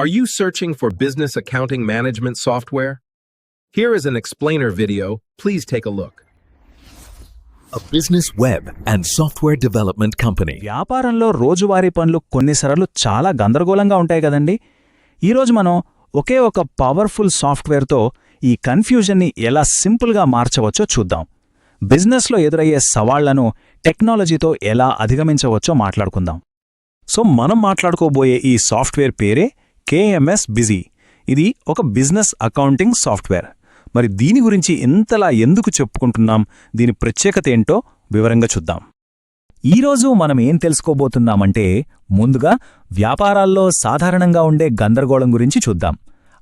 Are you searching for business accounting management software? Here is an explainer video. Please take a look. A business web and software development company. వ్యాపారంలో రోజువారీ పనులు కొన్నిసార్లు చాలా గందరగోళంగా ఉంటాయి కదండి ఈరోజు మనం ఒకే ఒక పవర్ఫుల్ సాఫ్ట్వేర్తో ఈ కన్ఫ్యూజన్ని ఎలా సింపుల్గా మార్చవచ్చో చూద్దాం బిజినెస్లో ఎదురయ్యే సవాళ్లను టెక్నాలజీతో ఎలా అధిగమించవచ్చో మాట్లాడుకుందాం సో మనం మాట్లాడుకోబోయే ఈ సాఫ్ట్వేర్ పేరే కేఎంఎస్ బిజీ ఇది ఒక బిజినెస్ అకౌంటింగ్ సాఫ్ట్వేర్. మరి దీని గురించి ఇంతలా ఎందుకు చెప్పుకుంటున్నాం? దీని ప్రత్యేకత ఏంటో వివరంగా చూద్దాం. ఈరోజు మనం ఏం తెలుసుకోబోతున్నామంటే ముందుగా వ్యాపారాల్లో సాధారణంగా ఉండే గందరగోళం గురించి చూద్దాం.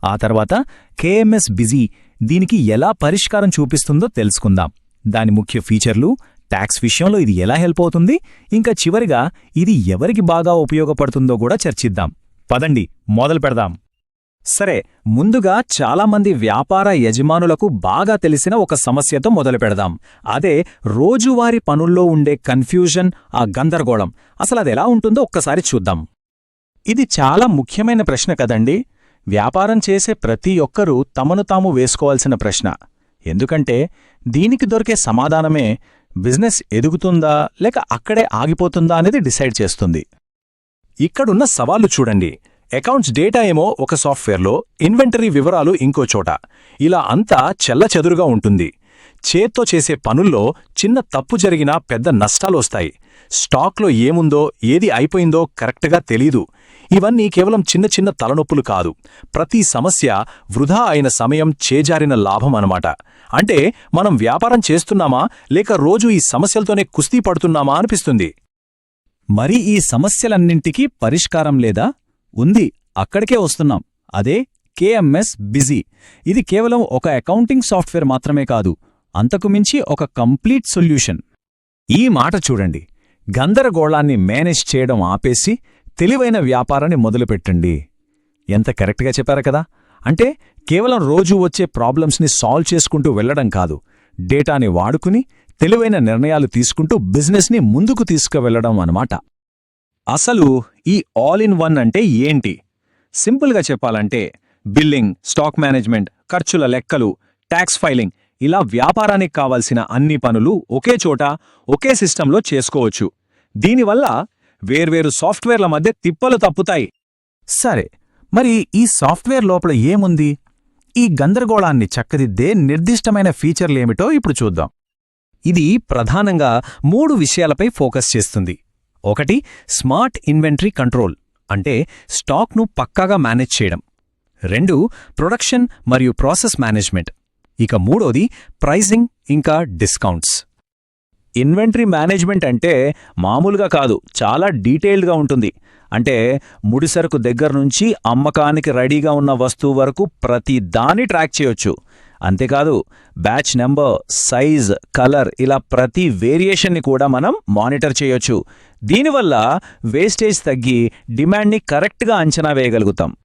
ఆ తర్వాత కేఎంఎస్ బిజీ దీనికి ఎలా పరిష్కారం చూపిస్తుందో తెలుసుకుందాం. దాని ముఖ్య ఫీచర్లు ట్యాక్స్ విషయంలో ఇది ఎలా హెల్ప్ అవుతుంది ఇంకా చివరిగా ఇది ఎవరికి బాగా ఉపయోగపడుతుందో కూడా చర్చిద్దాం. పదండి మొదలు పెడదాం. సరే ముందుగా చాలామంది వ్యాపార యజమానులకు బాగా తెలిసిన ఒక సమస్యతో మొదలు పెడదాం. అదే రోజువారీ పనుల్లో ఉండే కన్ఫ్యూజన్ ఆ గందరగోళం. అసలు ఉంటుందో ఒక్కసారి చూద్దాం. ఇది చాలా ముఖ్యమైన ప్రశ్న కదండి. వ్యాపారం చేసే ప్రతి ఒక్కరూ తమను తాము వేసుకోవాల్సిన ప్రశ్న. ఎందుకంటే దీనికి దొరికే సమాధానమే బిజినెస్ ఎదుగుతుందా లేక అక్కడే ఆగిపోతుందా అనేది డిసైడ్ చేస్తుంది. ఇక్కడున్న సవాళ్ళు చూడండి. అకౌంట్స్ డేటా ఏమో ఒక సాఫ్ట్వేర్లో ఇన్వెంటరీ వివరాలు ఇంకో చోట. ఇలా అంతా చెల్లచెదురుగా ఉంటుంది. చేత్తో చేసే పనుల్లో చిన్న తప్పు జరిగినా పెద్ద నష్టాలొస్తాయి స్టాక్లో ఏముందో ఏది అయిపోయిందో కరెక్ట్గా తెలీదు. ఇవన్నీ కేవలం చిన్న చిన్న తలనొప్పులు కాదు. ప్రతి సమస్య వృధా అయిన సమయం చేజారిన లాభం అనమాట అంటే మనం వ్యాపారం చేస్తున్నామా లేక రోజు ఈ సమస్యలతోనే కుస్తీ పడుతున్నామా అనిపిస్తుంది. మరి ఈ సమస్యలన్నింటికీ పరిష్కారం లేదా? ఉంది. అక్కడికే వస్తున్నాం. అదే కేఎంఎస్ బిజీ. ఇది కేవలం ఒక అకౌంటింగ్ సాఫ్ట్వేర్ మాత్రమే కాదు అంతకుమించి ఒక కంప్లీట్ సొల్యూషన్. ఈ మాట చూడండి. గందరగోళాన్ని మేనేజ్ చేయడం ఆపేసి తెలివైన వ్యాపారాన్ని మొదలుపెట్టండి. ఎంత కరెక్ట్గా చెప్పారు కదా? అంటే కేవలం రోజు వచ్చే ప్రాబ్లమ్స్ని సాల్వ్ చేసుకుంటూ వెళ్ళడం కాదు. డేటాని వాడుకుని తెలివైన నిర్ణయాలు తీసుకుంటూ బిజినెస్ని ముందుకు తీసుకువెళ్ళడం అన్నమాట. అసలు ఈ ఆల్ ఇన్ వన్ అంటే ఏంటి? సింపుల్గా చెప్పాలంటే బిల్లింగ్ స్టాక్ మేనేజ్మెంట్ ఖర్చుల లెక్కలు ట్యాక్స్ ఫైలింగ్ ఇలా వ్యాపారానికి కావాల్సిన అన్ని పనులు ఒకే చోట ఒకే సిస్టంలో చేసుకోవచ్చు. దీనివల్ల వేర్వేరు సాఫ్ట్వేర్ల మధ్య తిప్పలు తప్పుతాయి. సరే మరి ఈ సాఫ్ట్వేర్ లోపల ఏముంది? ఈ గందరగోళాన్ని చక్కదిద్దే నిర్దిష్టమైన ఫీచర్లేమిటో ఇప్పుడు చూద్దాం. ఇది ప్రధానంగా మూడు విషయాలపై ఫోకస్ చేస్తుంది. ఒకటి స్మార్ట్ ఇన్వెంటరీ కంట్రోల్ అంటే స్టాక్ను పక్కాగా మేనేజ్ చేయడం. రెండు ప్రొడక్షన్ మరియు ప్రాసెస్ మేనేజ్మెంట్. ఇక మూడోది ప్రైజింగ్ ఇంకా డిస్కౌంట్స్. ఇన్వెంటరీ మేనేజ్మెంట్ అంటే మామూలుగా కాదు చాలా డీటెయిల్డ్గా ఉంటుంది. అంటే ముడిసరుకు దగ్గర నుంచి అమ్మకానికి రెడీగా ఉన్న వస్తువు వరకు ప్రతి దాన్ని ట్రాక్ చేయొచ్చు. అంతేకాదు బ్యాచ్ నెంబర్ సైజ్ కలర్ ఇలా ప్రతి వేరియేషన్ని కూడా మనం మానిటర్ చేయొచ్చు. దీనివల్ల వేస్టేజ్ తగ్గి డిమాండ్ని కరెక్ట్గా అంచనా వేయగలుగుతాం.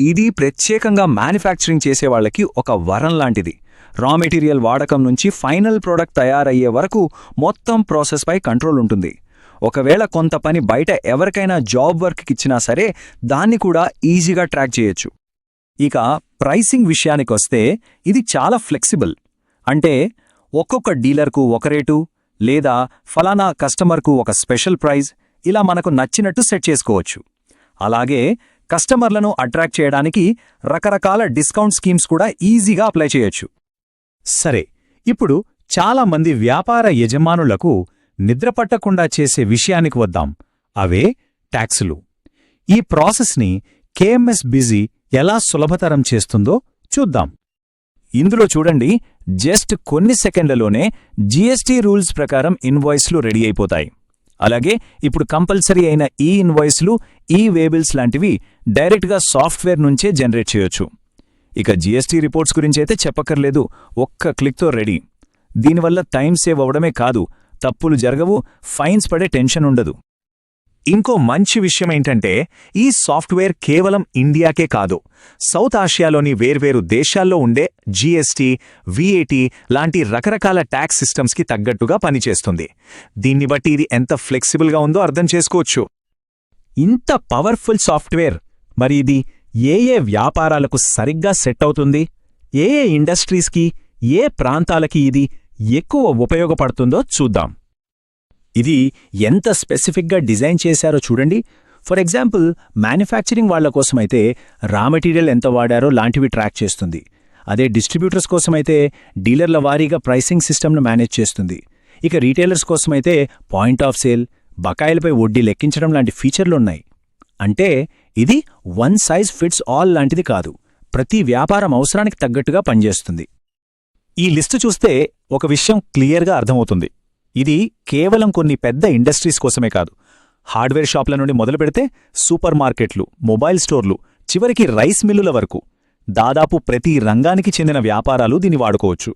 ఇది ప్రత్యేకంగా మ్యానుఫ్యాక్చరింగ్ చేసేవాళ్ళకి ఒక వరం లాంటిది. రా మెటీరియల్ వాడకం నుంచి ఫైనల్ ప్రోడక్ట్ తయారయ్యే వరకు మొత్తం ప్రాసెస్పై కంట్రోల్ ఉంటుంది. ఒకవేళ కొంత పని బయట ఎవరికైనా జాబ్ వర్క్కిచ్చినా సరే దాన్ని కూడా ఈజీగా ట్రాక్ చేయొచ్చు. ఇక ప్రైసింగ్ విషయానికొస్తే ఇది చాలా ఫ్లెక్సిబుల్. అంటే ఒక్కొక్క డీలర్కు ఒక రేటు లేదా ఫలానా కస్టమర్కు ఒక స్పెషల్ ప్రైజ్ ఇలా మనకు నచ్చినట్టు సెట్ చేసుకోవచ్చు. అలాగే కస్టమర్లను అట్రాక్ట్ చేయడానికి రకరకాల డిస్కౌంట్ స్కీమ్స్ కూడా ఈజీగా అప్లై చేయొచ్చు. సరే ఇప్పుడు చాలా మంది వ్యాపార యజమానులకు నిద్రపట్టకుండా చేసే విషయానికి వద్దాం. అవే ట్యాక్సులు. ఈ ప్రాసెస్ని కేఎంఎస్ బిజీ ఎలా సులభతరం చేస్తుందో చూద్దాం. ఇందులో చూడండి జస్ట్ కొన్ని సెకండ్లలోనే జీఎస్టీ రూల్స్ ప్రకారం ఇన్వాయిస్లు రెడీ అయిపోతాయి. అలాగే ఇప్పుడు కంపల్సరీ అయిన ఈ ఇన్వాయిస్లు ఈ వేబిల్స్ లాంటివి డైరెక్ట్గా సాఫ్ట్వేర్ నుంచే జనరేట్ చేయొచ్చు. ఇక జీఎస్టీ రిపోర్ట్స్ గురించి అయితే చెప్పక్కర్లేదు ఒక్క క్లిక్తో రెడీ. దీనివల్ల టైం సేవ్ అవడమే కాదు తప్పులు జరగవు ఫైన్స్ పడే టెన్షన్ ఉండదు. ఇంకో మంచి విషయమేంటంటే ఈ సాఫ్ట్వేర్ కేవలం ఇండియాకే కాదు సౌత్ ఆసియాలోని వేర్వేరు దేశాల్లో ఉండే జీఎస్టీ విఏటీ లాంటి రకరకాల ట్యాక్స్ సిస్టమ్స్కి తగ్గట్టుగా పనిచేస్తుంది. దీన్ని బట్టి ఇది ఎంత ఫ్లెక్సిబుల్గా ఉందో అర్థం చేసుకోవచ్చు. ఇంత పవర్ఫుల్ సాఫ్ట్వేర్! మరి ఇది ఏ ఏ వ్యాపారాలకు సరిగ్గా సెట్ అవుతుంది? ఏ ఏ ఇండస్ట్రీస్కి ఏ ప్రాంతాలకి ఇది ఎక్కువ ఉపయోగపడుతుందో చూద్దాం. ఇది ఎంత స్పెసిఫిక్గా డిజైన్ చేశారో చూడండి. ఫర్ ఎగ్జాంపుల్ మ్యానుఫ్యాక్చరింగ్ వాళ్ళ కోసమైతే రా మెటీరియల్ ఎంత వాడారో లాంటివి ట్రాక్ చేస్తుంది. అదే డిస్ట్రిబ్యూటర్స్ కోసమైతే డీలర్ల వారీగా ప్రైసింగ్ సిస్టమ్ను మేనేజ్ చేస్తుంది. ఇక రీటైలర్స్ కోసమైతే పాయింట్ ఆఫ్ సేల్ బకాయిలపై వడ్డీ లెక్కించడం లాంటి ఫీచర్లున్నాయి. అంటే ఇది వన్ సైజ్ ఫిట్స్ ఆల్ లాంటిది కాదు ప్రతి వ్యాపారం అవసరానికి తగ్గట్టుగా పనిచేస్తుంది. ఈ లిస్టు చూస్తే ఒక విషయం క్లియర్గా అర్థమవుతుంది. ఇది కేవలం కొన్ని పెద్ద ఇండస్ట్రీస్ కోసమే కాదు. హార్డ్వేర్ షాప్ల నుండి మొదలు పెడితే సూపర్ మార్కెట్లు మొబైల్ స్టోర్లు చివరికి రైస్ మిల్లుల వరకు. దాదాపు ప్రతి రంగానికి చెందిన వ్యాపారాలు దీన్ని వాడుకోవచ్చు.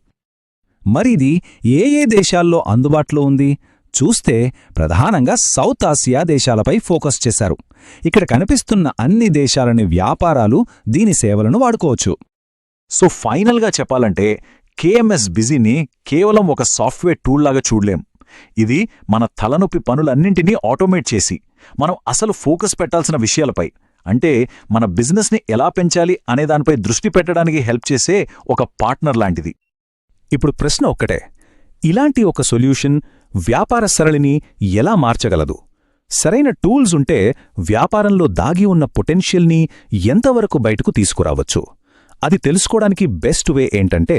మరిది ఏ ఏ దేశాల్లో అందుబాటులో ఉంది? చూస్తే ప్రధానంగా సౌత్ ఆసియా దేశాలపై ఫోకస్ చేశారు. ఇక్కడ కనిపిస్తున్న అన్ని దేశాలని వ్యాపారాలు దీని సేవలను వాడుకోవచ్చు. సో ఫైనల్గా చెప్పాలంటే కేఎంఎస్ బిజీని కేవలం ఒక సాఫ్ట్వేర్ టూల్ లాగా చూడలేం. ఇది మన తలనొప్పి పనులన్నింటినీ ఆటోమేట్ చేసి మనం అసలు ఫోకస్ పెట్టాల్సిన విషయాలపై అంటే మన బిజినెస్ని ఎలా పెంచాలి అనే దానిపై దృష్టి పెట్టడానికి హెల్ప్ చేసే ఒక పార్ట్నర్ లాంటిది. ఇప్పుడు ప్రశ్న ఒక్కటే ఇలాంటి ఒక సొల్యూషన్ వ్యాపార సరళిని ఎలా మార్చగలదు? సరైన టూల్స్ ఉంటే వ్యాపారంలో దాగి ఉన్న పొటెన్షియల్ని ఎంతవరకు బయటకు తీసుకురావచ్చు? అది తెలుసుకోవడానికి బెస్ట్ వే ఏంటంటే